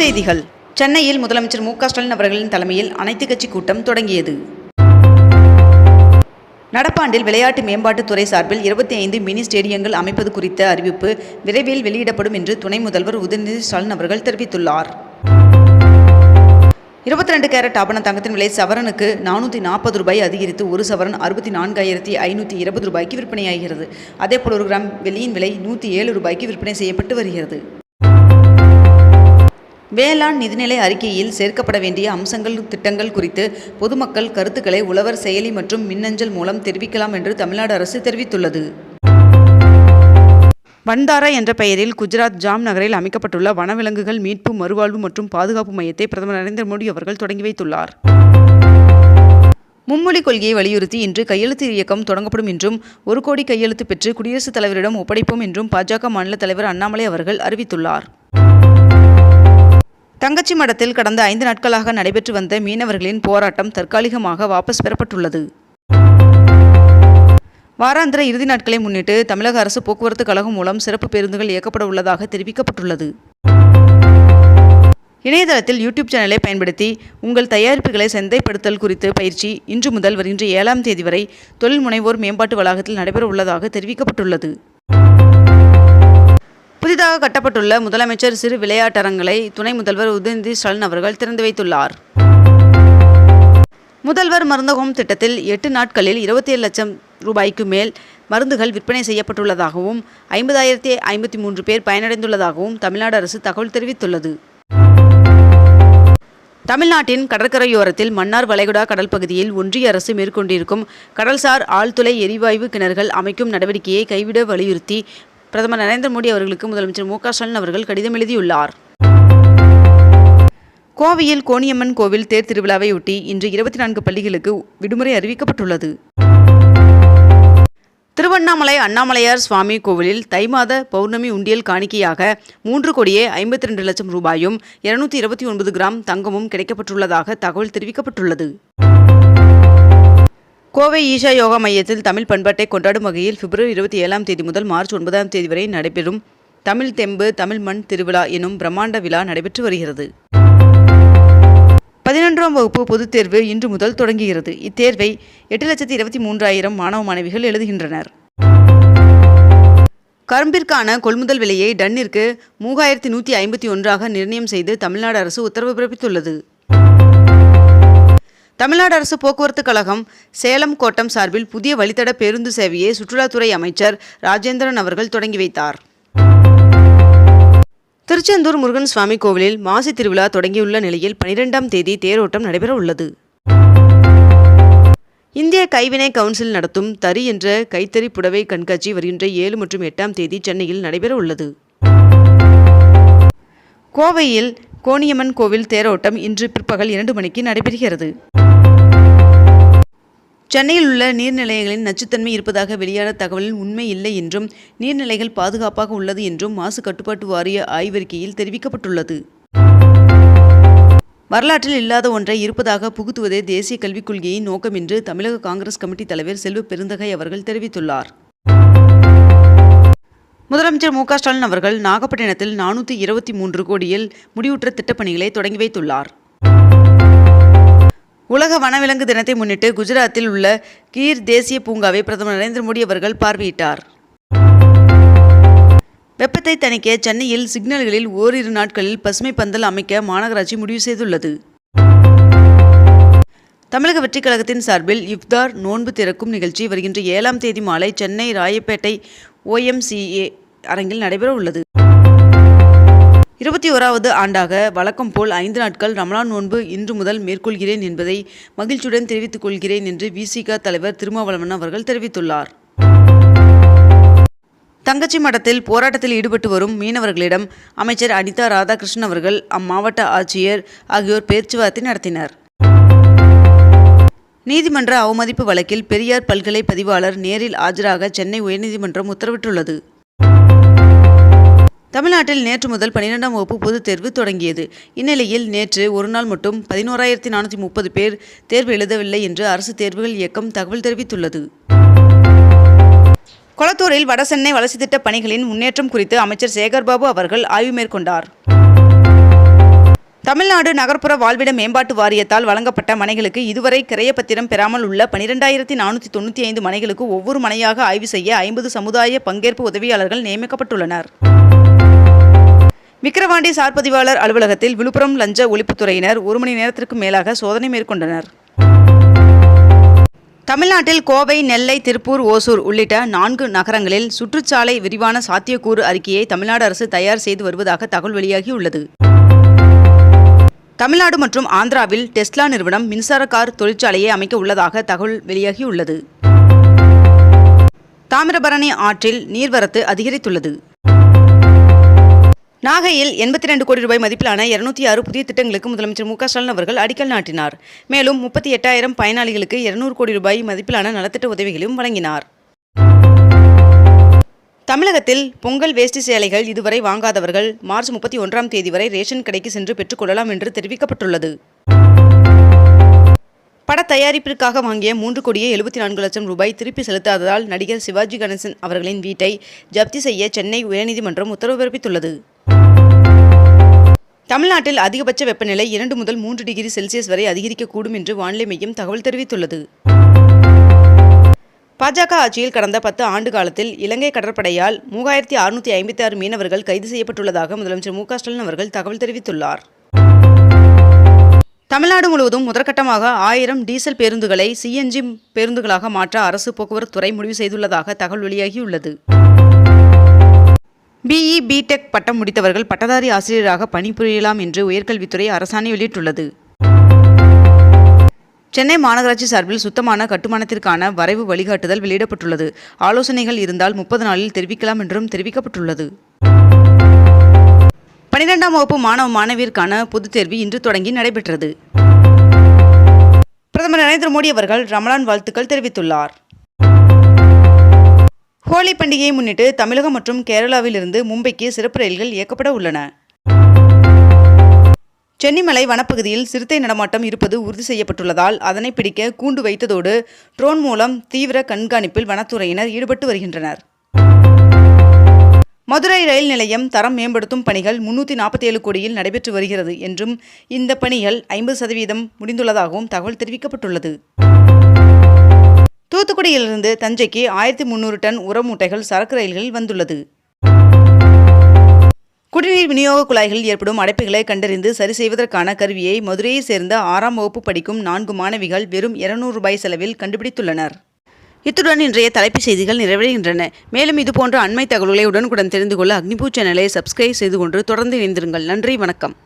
செய்திகள். சென்னையில் முதலமைச்சர் மு க ஸ்டாலின் அவர்களின் தலைமையில் அனைத்து கட்சி கூட்டம் தொடங்கியது. நடப்பாண்டில் விளையாட்டு மேம்பாட்டுத்துறை சார்பில் இருபத்தி ஐந்து மினி ஸ்டேடியங்கள் அமைப்பது குறித்த அறிவிப்பு விரைவில் வெளியிடப்படும் என்று துணை முதல்வர் உதயநிதி ஸ்டாலின் அவர்கள் தெரிவித்துள்ளார். இருபத்தி ரெண்டு கேரட் ஆபண தங்கத்தின் விலை சவரனுக்கு நானூற்றி நாற்பது ரூபாய் அதிகரித்து ஒரு சவரன் அறுபத்தி நான்காயிரத்தி ஐநூற்றி இருபது ரூபாய்க்கு விற்பனையாகிறது. அதேபோல் ஒரு கிராம் வெள்ளியின் விலை நூற்றி ஏழு ரூபாய்க்கு விற்பனை செய்யப்பட்டு வருகிறது. வேளாண் நிதிநிலை அறிக்கையில் சேர்க்கப்பட வேண்டிய அம்சங்கள் திட்டங்கள் குறித்து பொதுமக்கள் கருத்துக்களை உழவர் செயலி மற்றும் மின்னஞ்சல் மூலம் தெரிவிக்கலாம் என்று தமிழ்நாடு அரசு தெரிவித்துள்ளது. வந்தாரா என்ற பெயரில் குஜராத் ஜாம் நகரில் அமைக்கப்பட்டுள்ள வனவிலங்குகள் மீட்பு மறுவாழ்வு மற்றும் பாதுகாப்பு மையத்தை பிரதமர் நரேந்திர மோடி அவர்கள் தொடங்கி வைத்துள்ளார். மும்மொழி கொள்கையை வலியுறுத்தி இன்று கையெழுத்து இயக்கம் தொடங்கப்படும் என்றும் ஒரு கோடி கையெழுத்து பெற்று குடியரசுத் தலைவரிடம் ஒப்படைப்போம் என்றும் பாஜக மாநில தலைவர் அண்ணாமலை அவர்கள் அறிவித்துள்ளார். தங்கச்சி மடத்தில் கடந்த ஐந்து நாட்களாக நடைபெற்று வந்த மீனவர்களின் போராட்டம் தற்காலிகமாக வாபஸ் பெறப்பட்டுள்ளது. வாராந்திர இறுதி நாட்களை முன்னிட்டு தமிழக அரசு போக்குவரத்து கழகம் மூலம் சிறப்பு பேருந்துகள் இயக்கப்பட உள்ளதாக தெரிவிக்கப்பட்டுள்ளது. இணையதளத்தில் யூடியூப் சேனலை பயன்படுத்தி உங்கள் தயாரிப்புகளை சந்தைப்படுத்தல் குறித்து பயிற்சி இன்று முதல் வருகின்ற ஏழாம் தேதி வரை தொழில் முனைவோர் மேம்பாட்டு வளாகத்தில் நடைபெற உள்ளதாக தெரிவிக்கப்பட்டுள்ளது. புதிதாக கட்டப்பட்டுள்ள முதலமைச்சர் சிறு விளையாட்டரங்களை துணை முதல்வர் உதயநிதி ஸ்டாலின் அவர்கள் திறந்து வைத்துள்ளார். முதல்வர் மருந்தகம் திட்டத்தில் எட்டு நாட்களில் இருபத்தி ஏழு லட்சம் ரூபாய்க்கு மேல் மருந்துகள் விற்பனை செய்யப்பட்டுள்ளதாகவும் ஐம்பதாயிரத்தி ஐம்பத்தி மூன்று பேர் பயனடைந்துள்ளதாகவும் தமிழ்நாடு அரசு தகவல் தெரிவித்துள்ளது. தமிழ்நாட்டின் கடற்கரையோரத்தில் மன்னார் வளைகுடா கடல் பகுதியில் ஒன்றிய அரசு மேற்கொண்டிருக்கும் கடல்சார் ஆழ்துளை எரிவாயு கிணறுகள் அமைக்கும் நடவடிக்கையை கைவிட வலியுறுத்தி பிரதமர் நரேந்திர மோடி அவர்களுக்கு முதலமைச்சர் மு க ஸ்டாலின் அவர்கள் கடிதம் எழுதியுள்ளார். கோவையில் கோணியம்மன் கோவில் தேர் திருவிழாவையொட்டி இன்று இருபத்தி நான்கு பள்ளிகளுக்கு விடுமுறை அறிவிக்கப்பட்டுள்ளது. திருவண்ணாமலை அண்ணாமலையார் சுவாமி கோவிலில் தை மாத பௌர்ணமி உண்டியல் காணிக்கையாக மூன்று கோடியே ஐம்பத்தி ரெண்டு லட்சம் ரூபாயும் இருநூத்தி இருபத்தி ஒன்பது கிராம் தங்கமும் கிடைக்கப்பட்டுள்ளதாக தகவல் தெரிவிக்கப்பட்டுள்ளது. கோவை ஈஷா யோகா மையத்தில் தமிழ் பண்பாட்டை கொண்டாடும் வகையில் பிப்ரவரி இருபத்தி ஏழாம் தேதி முதல் மார்ச் ஒன்பதாம் தேதி வரை நடைபெறும் தமிழ் தெம்பு தமிழ் மண் திருவிழா எனும் பிரம்மாண்ட விழா நடைபெற்று வருகிறது. பதினொன்றாம் வகுப்பு பொதுத் தேர்வு இன்று முதல் தொடங்குகிறது. இத்தேர்வை எட்டு லட்சத்தி இருபத்தி மூன்றாயிரம் மாணவ மாணவிகள் எழுதுகின்றனர். கரும்பிற்கான கொள்முதல் விலையை டன்னிற்கு மூவாயிரத்தி நூற்றி ஐம்பத்தி ஒன்றாக நிர்ணயம் செய்து தமிழ்நாடு அரசு உத்தரவு பிறப்பித்துள்ளது. தமிழ்நாடு அரசு போக்குவரத்து கழகம் சேலம் கோட்டம் சார்பில் புதிய வழித்தட பேருந்து சேவையை சுற்றுலாத்துறை அமைச்சர் ராஜேந்திரன் அவர்கள் தொடங்கி வைத்தார். திருச்செந்தூர் முருகன் சுவாமி கோவிலில் மாசி திருவிழா தொடங்கியுள்ள நிலையில் பனிரெண்டாம் தேதி தேரோட்டம் நடைபெற உள்ளது. இந்திய கைவினை கவுன்சில் நடத்தும் தறி என்ற கைத்தறி புடவை கண்காட்சி வருகின்ற ஏழு மற்றும் எட்டாம் தேதி சென்னையில் நடைபெற உள்ளது. கோவையில் கோணியம்மன் கோவில் தேரோட்டம் இன்று பிற்பகல் இரண்டு மணிக்கு நடைபெறுகிறது. சென்னையில் உள்ள நீர்நிலைகளின் நச்சுத்தன்மை இருப்பதாக வெளியான தகவலில் உண்மை இல்லை என்றும் நீர்நிலைகள் பாதுகாப்பாக உள்ளது என்றும் மாசு கட்டுப்பாட்டு வாரிய ஆய்வறிக்கையில் தெரிவிக்கப்பட்டுள்ளது. வரலாற்றில் இல்லாத ஒன்றை இருப்பதாக புகுத்துவதே தேசிய கல்விக் கொள்கையின் நோக்கம் என்று தமிழக காங்கிரஸ் கமிட்டி தலைவர் செல்வ பெருந்தகை அவர்கள் தெரிவித்துள்ளார். முதலமைச்சர் மு ஸ்டாலின் அவர்கள் நாகப்பட்டினத்தில் நானூற்றி இருபத்தி மூன்று கோடியில் முடிவுற்ற திட்டப்பணிகளை தொடங்கி வைத்துள்ளார். உலக வனவிலங்கு தினத்தை முன்னிட்டு குஜராத்தில் உள்ள கீர் தேசிய பூங்காவை பிரதமர் நரேந்திர மோடி அவர்கள் பார்வையிட்டார். வெப்பத்தை தணிக்க சென்னையில் சிக்னல்களில் ஓரிரு நாட்களில் பசுமை பந்தல் அமைக்க மாநகராட்சி முடிவு செய்துள்ளது. தமிழக வெற்றிக் கழகத்தின் சார்பில் இஃப்தார் நோன்பு திறக்கும் நிகழ்ச்சி வருகின்ற ஏழாம் தேதி மாலை சென்னை ராயப்பேட்டை ஓஎம்சிஏ அரங்கில் நடைபெற உள்ளது இருபத்தி ஓராவது ஆண்டாக வழக்கம் போல் ஐந்து நாட்கள் ரமலான் நோன்பு இன்று முதல் மேற்கொள்கிறேன் என்பதை மகிழ்ச்சியுடன் தெரிவித்துக் கொள்கிறேன் என்று விசிக தலைவர் திருமாவளவன் அவர்கள் தெரிவித்துள்ளார். தங்கச்சி மடத்தில் போராட்டத்தில் ஈடுபட்டு வரும் மீனவர்களிடம் அமைச்சர் அனிதா ராதாகிருஷ்ணன் அவர்கள் அம்மாவட்ட ஆட்சியர் ஆகியோர் பேச்சுவார்த்தை நடத்தினர். நீதிமன்ற அவமதிப்பு வழக்கில் பெரியார் பல்கலை பதிவாளர் நேரில் ஆஜராக சென்னை உயர்நீதிமன்றம் உத்தரவிட்டுள்ளது. தமிழ்நாட்டில் நேற்று முதல் பன்னிரெண்டாம் வகுப்பு பொதுத் தேர்வு தொடங்கியது. இந்நிலையில் நேற்று ஒரு நாள் மட்டும் பதினோராயிரத்தி நானூற்றி முப்பது பேர் தேர்வு எழுதவில்லை என்று அரசு தேர்வுகள் இயக்கம் தகவல் தெரிவித்துள்ளது. கொளத்தூரில் வடசென்னை வளர்ச்சி திட்ட பணிகளின் முன்னேற்றம் குறித்து அமைச்சர் சேகர்பாபு அவர்கள் ஆய்வு மேற்கொண்டார். தமிழ்நாடு நகர்ப்புற வாழ்விட மேம்பாட்டு வாரியத்தால் வழங்கப்பட்ட மனைகளுக்கு இதுவரை கிரையப்பத்திரம் பெறாமல் உள்ள பனிரெண்டாயிரத்தி நானூற்றி தொண்ணூற்றி ஐந்து மனைகளுக்கு ஒவ்வொரு மனையாக ஆய்வு செய்ய ஐம்பது சமுதாய பங்கேற்பு உதவியாளர்கள் நியமிக்கப்பட்டுள்ளனர். விக்கிரவாண்டி சார்பதிவாளர் அலுவலகத்தில் விழுப்புரம் லஞ்ச ஒழிப்புத்துறையினர் ஒரு மணி நேரத்திற்கு மேலாக சோதனை மேற்கொண்டனர். தமிழ்நாட்டில் கோவை நெல்லை திருப்பூர் ஓசூர் உள்ளிட்ட நான்கு நகரங்களில் சுற்றுச்சாலை விரிவான சாத்தியக்கூறு அறிக்கையை தமிழ்நாடு அரசு தயார் செய்து வருவதாக தகவல் வெளியாகியுள்ளது. தமிழ்நாடு மற்றும் ஆந்திராவில் டெஸ்லா நிறுவனம் மின்சார கார் தொழிற்சாலையை அமைக்க உள்ளதாக தகவல் வெளியாகியுள்ளது. தாமிரபரணி ஆற்றில் நீர்வரத்து அதிகரித்துள்ளது. நாகையில் எண்பத்தி ரெண்டு கோடி ரூபாய் மதிப்பிலான இருநூத்தி ஆறு புதிய திட்டங்களுக்கு முதலமைச்சர் மு க ஸ்டாலின் அவர்கள் அடிக்கல் நாட்டினார். மேலும் முப்பத்தி எட்டாயிரம் பயனாளிகளுக்கு இருநூறு கோடி ரூபாய் மதிப்பிலான நலத்திட்ட உதவிகளையும் வழங்கினார். தமிழகத்தில் பொங்கல் வேஷ்டி சேலைகள் இதுவரை வாங்காதவர்கள் மார்ச் முப்பத்தி ஒன்றாம் தேதி வரை ரேஷன் கடைக்கு சென்று பெற்றுக்கொள்ளலாம் என்று தெரிவிக்கப்பட்டுள்ளது. பட தயாரிப்பிற்காக வாங்கிய மூன்று கோடியே எழுபத்தி நான்கு லட்சம் ரூபாய் திருப்பி செலுத்தாததால் நடிகர் சிவாஜி கணேசன் அவர்களின் வீட்டை ஜப்தி செய்ய சென்னை உயர்நீதிமன்றம் உத்தரவு பிறப்பித்துள்ளது. தமிழ்நாட்டில் அதிகபட்ச வெப்பநிலை இரண்டு முதல் மூன்று டிகிரி செல்சியஸ் வரை அதிகரிக்கக்கூடும் என்று வானிலை மையம் தகவல் தெரிவித்துள்ளது. பாஜக ஆட்சியில் கடந்த பத்து ஆண்டு காலத்தில் இலங்கை கடற்படையால் மூவாயிரத்தி அறுநூற்றி ஐம்பத்தி ஆறு மீனவர்கள் கைது செய்யப்பட்டுள்ளதாக முதலமைச்சர் மு ஸ்டாலின் அவர்கள் தகவல் தெரிவித்துள்ளார். தமிழ்நாடு முழுவதும் முதற்கட்டமாக ஆயிரம் டீசல் பேருந்துகளை சிஎன்ஜி பேருந்துகளாக மாற்ற அரசு போக்குவரத்து துறை முடிவு செய்துள்ளதாக தகவல் வெளியாகியுள்ளது. பிஇ பிடெக் பட்டம் முடித்தவர்கள் பட்டதாரி ஆசிரியராக பணிபுரியலாம் என்று உயர்கல்வித்துறை அரசாணை வெளியிட்டுள்ளது. சென்னை மாநகராட்சி சார்பில் சுத்தமான கட்டுமானத்திற்கான வரைவு வழிகாட்டுதல் வெளியிடப்பட்டுள்ளது. ஆலோசனைகள் இருந்தால் முப்பது நாளில் தெரிவிக்கலாம் என்றும் தெரிவிக்கப்பட்டுள்ளது. பனிரெண்டாம் வகுப்பு மாணவ மாணவியருக்கான பொதுத் தேர்வு இன்று தொடங்கி நடைபெற்றது. பிரதமர் நரேந்திர மோடி அவர்கள் ரமலான் வாழ்த்துக்கள் தெரிவித்துள்ளார். ஹோலி பண்டிகையை முன்னிட்டு தமிழகம் மற்றும் கேரளாவிலிருந்து மும்பைக்கு சிறப்பு ரயில்கள் இயக்கப்பட உள்ளன. சென்னிமலை வனப்பகுதியில் சிறுத்தை நடமாட்டம் இருப்பது உறுதி செய்யப்பட்டுள்ளதால் அதனை பிடிக்க கூண்டு வைத்ததோடு ட்ரோன் மூலம் தீவிர கண்காணிப்பில் வனத்துறையினர் ஈடுபட்டு வருகின்றனர். மதுரை ரயில் நிலையம் தரம் மேம்படுத்தும் பணிகள் முன்னூற்றி நாற்பத்தி ஏழு கோடியில் நடைபெற்று வருகிறது என்றும் இந்த பணிகள் ஐம்பது சதவீதம் முடிந்துள்ளதாகவும் தகவல் தெரிவிக்கப்பட்டுள்ளது. தூத்துக்குடியிலிருந்து தஞ்சைக்கு ஆயிரத்தி முந்நூறு டன் உர மூட்டைகள் சரக்கு ரயில்களில் வந்துள்ளது. குடிநீர் விநியோக குழாய்களில் ஏற்படும் அடைப்புகளை கண்டறிந்து சரி செய்வதற்கான கருவியை மதுரையைச் சேர்ந்த ஆறாம் வகுப்பு படிக்கும் நான்கு மாணவிகள் வெறும் இருநூறு ரூபாய் செலவில் கண்டுபிடித்துள்ளனர். இத்துடன் இன்றைய தலைப்புச் செய்திகள் நிறைவடைகின்றன. மேலும் இதுபோன்ற அண்மை தகவல்களை உடனுக்குடன் தெரிந்து கொள்ள அக்னிபூ சேனலை சப்ஸ்கிரைப் செய்து கொண்டு தொடர்ந்து இணைந்திருங்கள். நன்றி வணக்கம்.